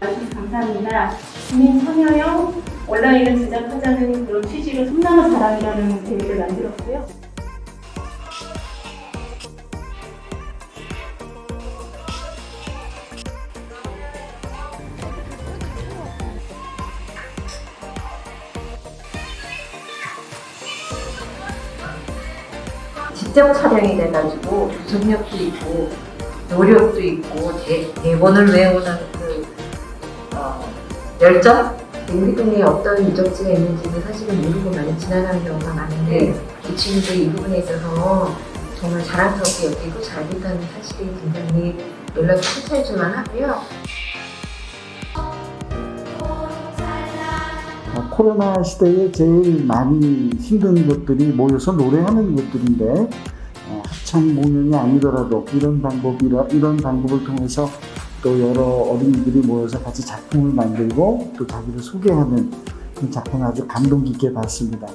감사합니다. 국민 참여형 온라인을 제작하자는 그런 취지로 섬나무 자랑이라는 대회를 만들었고요. 직접 촬영이 돼가지고 조선력도 있고 노력도 있고 대, 대본을 외우는 열정? 우리 동네에 어떤 유적지가 있는지는 사실은 모르고 많이 지나가는 경우가 많은데 이 친구들이 이 부분에 있어서 정말 자랑스럽게 여기고 잘 됐다는 사실이 굉장히 놀라서 칭찬해줄만 하고요. 어, 코로나 시대에 제일 많이 힘든 것들이 모여서 노래하는 것들인데 어, 합창 공연이 아니더라도 이런 방법이라 이런 방법을 통해서 또 여러 어린이들이 모여서 같이 작품을 만들고 또 자기를 소개하는 그 작품 아주 감동 깊게 봤습니다.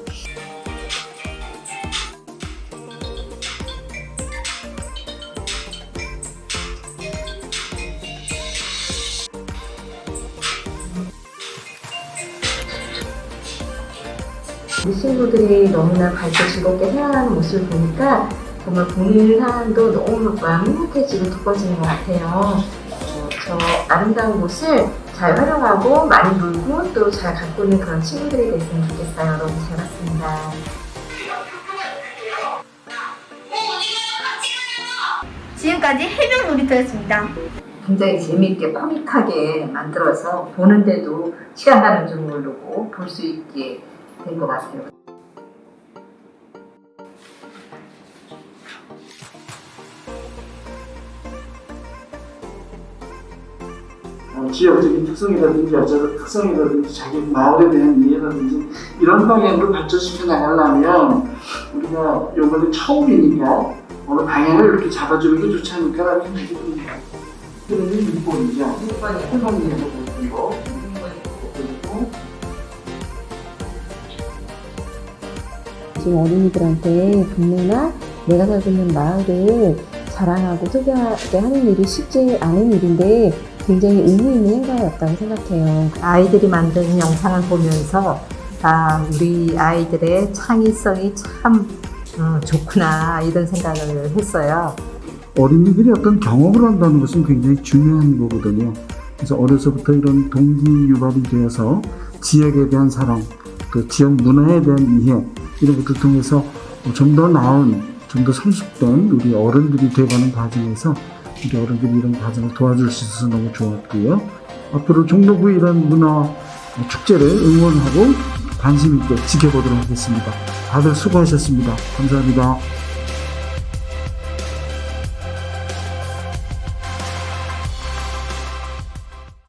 우리 친구들이 너무나 밝고 즐겁게 생활하는 모습을 보니까 정말 본인 사람도 너무 마음이 행복해지고 기뻐지는 것 같아요. 어, 저 아름다운 곳을 잘 활용하고 많이 놀고 또 잘 가꾸는 그런 친구들이 됐으면 좋겠어요. 너무 잘 봤습니다. 지금까지 해병 놀이터였습니다. 굉장히 재미있게 코믹하게 만들어서 보는데도 시간 가는 줄 모르고 볼 수 있게 된 것 같아요. 어, 지역적인 특성이라든지 여자의 특성이라든지 자기 마을에 대한 이해라든지 이런 방향으로 발전시켜 나가려면 우리가 이번에 처음이니까 어느 방향을 이렇게 잡아주는 게 좋지 않을까라는 생각이 듭니다. 그러면 6번이죠. 6번이요. 1번이라고 보이고 그리고 지금 어린이들한테 동네나 내가 살고 있는 마을을 자랑하고 소개하게 하는 일이 쉽지 않은 일인데 굉장히 의미 있는 행사였다고 생각해요. 아이들이 만든 영상을 보면서 아, 우리 아이들의 창의성이 참 어, 좋구나 이런 생각을 했어요. 어린이들이 어떤 경험을 한다는 것은 굉장히 중요한 거거든요. 그래서 어려서부터 이런 동기 유발이 되어서 지역에 대한 사랑, 또 지역 문화에 대한 이해 이런 것들 통해서 좀 더 나은, 좀 더 성숙된 우리 어른들이 되어가는 과정에서 어른들이 이런 과정을 도와줄 수 있어서 너무 좋았고요. 앞으로 종로구 이런 문화 축제를 응원하고 관심 있게 지켜보도록 하겠습니다. 다들 수고하셨습니다. 감사합니다.